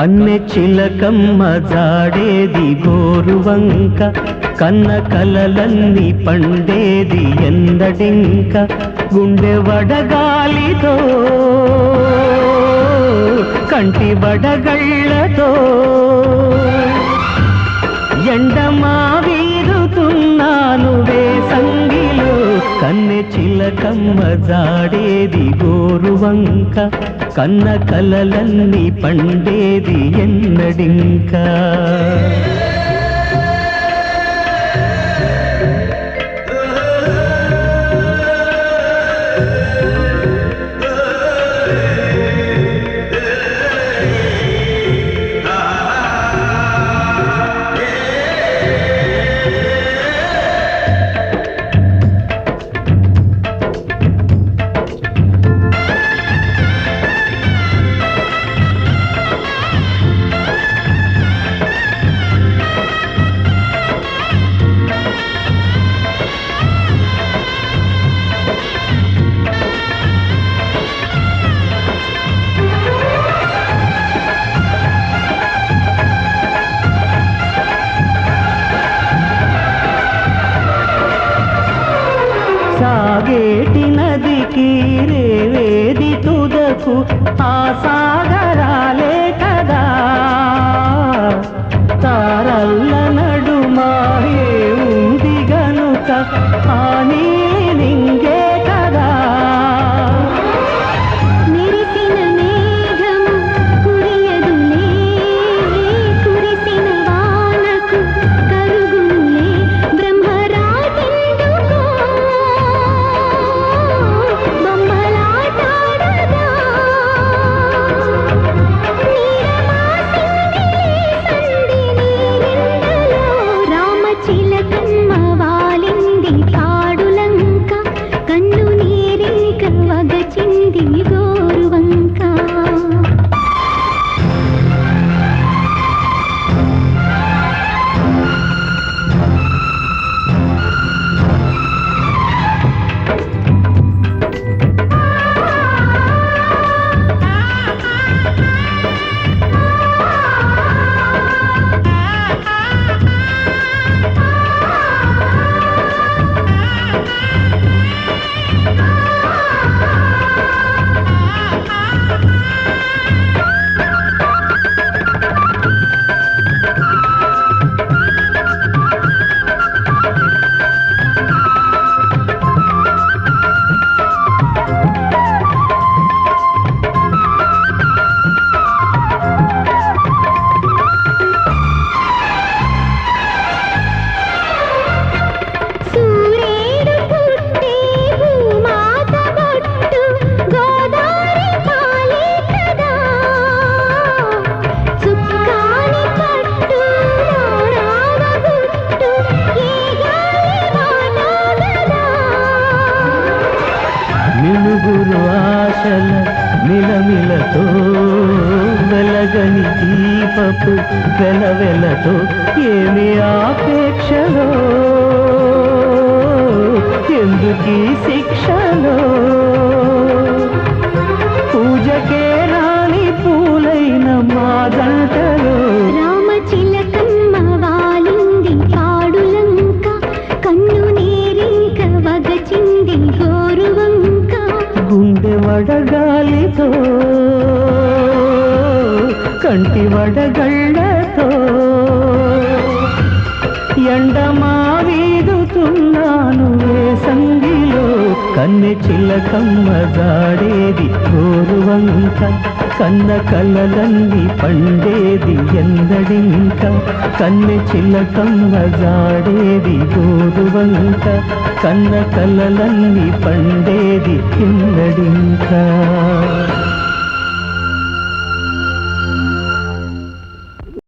కన్నె చిలకమ్మ జాడేది గోరువంక కన్న కలలన్నీ పండేది ఎందడింక గుండె వడగాలితో కంటి వడగళ్ళతో. కన్నె చిలకమ్మ జాడేది గోరువంక కన్న కలలన్నీ పండేది ఎన్నడింకా. సాగేటి నదికి రేవేది తుదకు ఆ సాగరాలే ఆశల మిలమిలతో వెలగని దీపపు వెలవెలతో ఏమి ఆపేక్షలో? ఎందుకీ శిక్షలో? వడగాలితో కంటి వడగళ్ళతో ఎండమా వీగుతున్నాను సంగిలో కన్నె చిలకమ్మ జాడేది గోరువంక. కన్న కలలన్నీ పండేది ఎందడింక? కన్నె చిలకమ్మ జాడేది గోరువంక కన్న కలలన్నీ పండేది ఎందడింకా